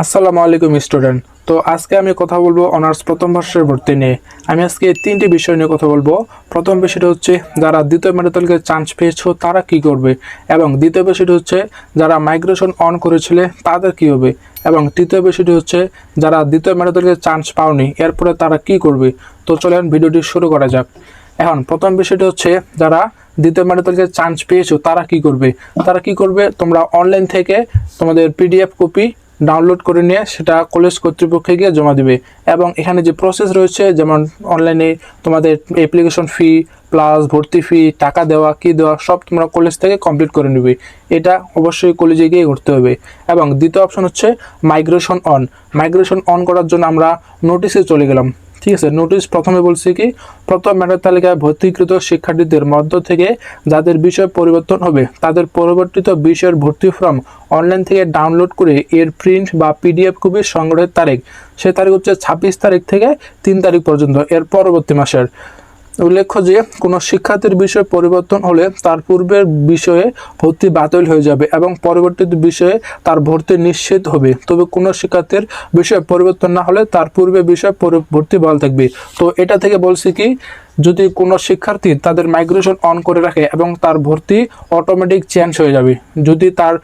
আসসালামু আলাইকুম, স্টুডেন্ট। তো আজকে আমি কথা বলব অনার্স প্রথম বর্ষের ভর্তি নিয়ে। আমি আজকে তিনটি বিষয় নিয়ে কথা বলব। প্রথম বিষয়টা হচ্ছে, যারা দ্বিতীয় মেডিকেলকে চান্স পেয়েছ, তারা কি করবে? এবং দ্বিতীয় বিষয়টি হচ্ছে, যারা মাইগ্রেশন অন করেছিলে, তাদের কি হবে? এবং তৃতীয় বিষয়টি হচ্ছে, যারা দ্বিতীয় মেডিকেলকে চান্স পাওনি, এরপরে তারা কি করবে? তো চলেন ভিডিওটি শুরু করা যাক। এখন প্রথম বিষয়টি হচ্ছে, যারা দ্বিতীয় মেডিকেলকে চান্স পেয়েছ, তারা কি করবে? তারা কি করবে? তোমরা অনলাইন থেকে তোমাদের পিডিএফ কপি ডাউনলোড করে নিয়ে সেটা কলেজ কর্তৃপক্ষে গিয়ে জমা দিবে। এবং এখানে যে প্রসেস রয়েছে, যেমন অনলাইনে তোমাদের অ্যাপ্লিকেশন ফি প্লাস ভর্তি ফি টাকা দেওয়া, কি দেওয়া, সব তোমরা কলেজ থেকে কমপ্লিট করে নেবে। এটা অবশ্যই কলেজে গিয়ে করতে হবে। এবং দ্বিতীয় অপশন হচ্ছে মাইগ্রেশন অন মাইগ্রেশন অন করার জন্য আমরা নোটিশে চলে গেলাম। ঠিক আছে নোটিশ প্রথমে বলছি কি, প্রথম মেধা তালিকায় ভর্তিকৃত শিক্ষার্থীদের মধ্য থেকে যাদের বিষয় পরিবর্তন হবে, তাদের পরিবর্তিত বিষয়ের ভর্তি ফর্ম অনলাইন থেকে ডাউনলোড করে এর প্রিন্ট বা পিডিএফ কপি সংগ্রহের তারিখ। সে তারিখ হচ্ছে ছাব্বিশ তারিখ থেকে তিন তারিখ পর্যন্ত, এর পরবর্তী মাসের। উল্লেখ্য যে, কোনো শিক্ষার্থীর বিষয় পরিবর্তন হলে তার পূর্বের বিষয়ে ভর্তি বাতিল হয়ে যাবে এবং পরবর্তী বিষয়ে তার ভর্তি নিশ্চিত হবে। তবে কোনো শিক্ষার্থীর বিষয় পরিবর্তন না হলে তার পূর্বে বিষয় ভর্তি বহাল থাকবে। তো এটা থেকে বলছি কি, যদি কোনো শিক্ষার্থী তাদের মাইগ্রেশন অন করে রাখে এবং তার ভর্তি অটোমেটিক চেঞ্জ হয়ে যাবে, যদি তার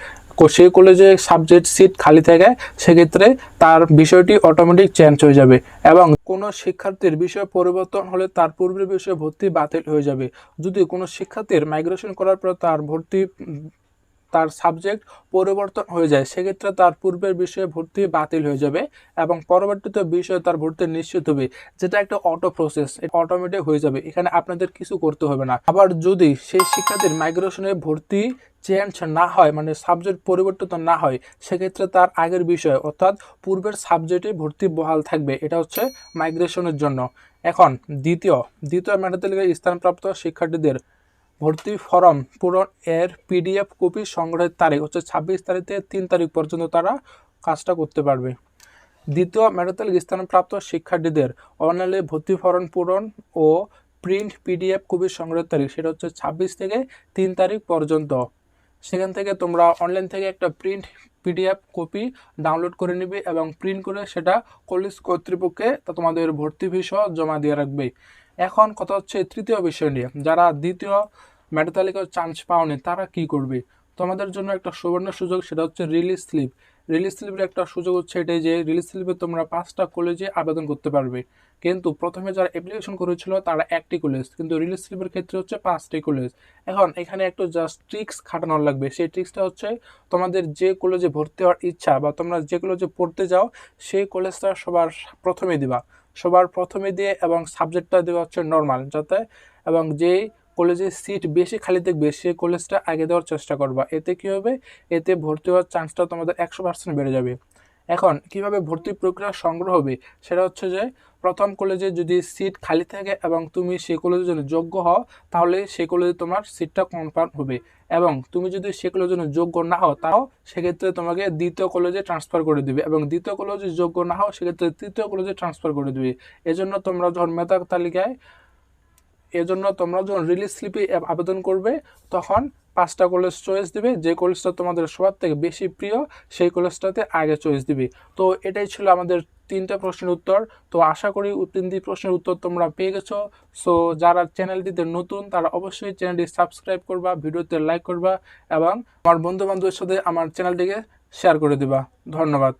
সেই কলেজে সাবজেক্ট সিট খালি থাকে, সেক্ষেত্রে তার বিষয়টি অটোমেটিক চেঞ্জ হয়ে যাবে এবং কোনো শিক্ষার্থীর বিষয় পরিবর্তন হলে তার পূর্বের বিষয়ে ভর্তি বাতিল হয়ে যাবে। যদি কোনো শিক্ষার্থীর মাইগ্রেশন করার পর তার ভর্তি, তার সাবজেক্ট পরিবর্তন হয়ে যায়, সেক্ষেত্রে তার পূর্বের বিষয়ে ভর্তি বাতিল হয়ে যাবে এবং পরবর্তীতে বিষয়ে তার ভর্তি নিশ্চিত হবে। যেটা একটা অটো প্রসেস এটা অটোমেটিক হয়ে যাবে। এখানে আপনাদের কিছু করতে হবে না। আবার যদি সেই শিক্ষার্থীর মাইগ্রেশনে ভর্তি চেঞ্জ না হয় মানে সাবজেক্ট পরিবর্তিত না হয়, সেক্ষেত্রে তার আগের বিষয়, অর্থাৎ পূর্বের সাবজেক্টে ভর্তি বহাল থাকবে, এটা হচ্ছে মাইগ্রেশনের জন্য। এখন, দ্বিতীয় দ্বিতীয় মেধাতালিকায় স্থানপ্রাপ্ত শিক্ষার্থীদের ভর্তি ফর্ম পূরণ এর পিডিএফ কপি সংগ্রহের তারিখ, হচ্ছে ছাব্বিশ তারিখ থেকে তিন তারিখ পর্যন্ত তারা কাজটা করতে পারবে। দ্বিতীয় মেডিকেল স্থানপ্রাপ্ত শিক্ষার্থীদের অনলাইনে ভর্তি ফর্ম পূরণ ও প্রিন্ট পিডিএফ কপি সংগ্রহের তারিখ, সেটা হচ্ছে ছাব্বিশ থেকে তিন তারিখ পর্যন্ত। সেখান থেকে তোমরা অনলাইন থেকে একটা প্রিন্ট পিডিএফ কপি ডাউনলোড করে নিবে এবং প্রিন্ট করে সেটা কলেজ কর্তৃপক্ষে তা তোমাদের ভর্তি ফি সহ জমা দিয়ে রাখবে। এখন কথা হচ্ছে তৃতীয় বিষয় নিয়ে। যারা দ্বিতীয় মেটা তালিকার চান্স পাওনি, তারা কি করবে? তোমাদের জন্য একটা সুবর্ণ সুযোগ, সেটা হচ্ছে রিলিজ স্লিপ রিলিজ স্লিপের একটা সুযোগ হচ্ছে এটাই যে রিলিজ স্লিপে তোমরা পাঁচটা কলেজে আবেদন করতে পারবে। কিন্তু প্রথমে যারা অ্যাপ্লিকেশন করেছিল, তারা একটি কলেজ কিন্তু রিলিজ স্লিপের ক্ষেত্রে হচ্ছে পাঁচটি কলেজ এখন এখানে একটু জাস্ট ট্রিক্স খাটানোর লাগবে। সেই ট্রিক্সটা হচ্ছে তোমাদের যে কলেজে ভর্তি হওয়ার ইচ্ছা বা তোমরা যে কলেজে পড়তে যাও, সেই কলেজটা সবার প্রথমে দিবা। সবার প্রথমে দিয়ে এবং সাবজেক্টটা দেওয়া হচ্ছে নর্মাল যাতে এবং যেই কলেজে সিট বেশি খালি থাকবে, সেই কলেজটা আগে দেওয়ার চেষ্টা করবা। এতে কী হবে? এতে ভর্তি হওয়ার চান্সটা তোমাদের একশো পার্সেন্ট বেড়ে যাবে। এখন, কীভাবে ভর্তি প্রক্রিয়া সংগ্রহ হবে? সেটা হচ্ছে যে, প্রথম কলেজে যদি সিট খালি থাকে এবং তুমি সেই কলেজের জন্য যোগ্য হও, তাহলে সেই কলেজে তোমার সিটটা কনফার্ম হবে। এবং তুমি যদি সে কলেজের জন্য যোগ্য না হও, তাও সেক্ষেত্রে তোমাকে দ্বিতীয় কলেজে ট্রান্সফার করে দিবে। এবং দ্বিতীয় কলেজে যোগ্য না হও, সেক্ষেত্রে তৃতীয় কলেজে ট্রান্সফার করে দিবে। এজন্য তোমরা যখন মেধা তালিকায় এজন্য তোমরা যখন রিলিজ স্লিপে আবেদন করবে, তখন পাঁচটা কলেজ চয়েস দিবে। যে কলেজটা তোমাদের সবার থেকে বেশি প্রিয়, সেই কলেজটাতে আগে চয়েস দিবে। তো এটাই ছিল আমাদের তিনটা প্রশ্নের উত্তর। তো আশা করি তিনটি প্রশ্নের উত্তর তোমরা পেয়ে গেছো। সো যারা চ্যানেলটিতে নতুন, তারা অবশ্যই চ্যানেলটি সাবস্ক্রাইব করবা, ভিডিওতে লাইক করবা এবং আমার বন্ধু বান্ধবের সাথে আমার চ্যানেলটিকে শেয়ার করে দিবা। ধন্যবাদ।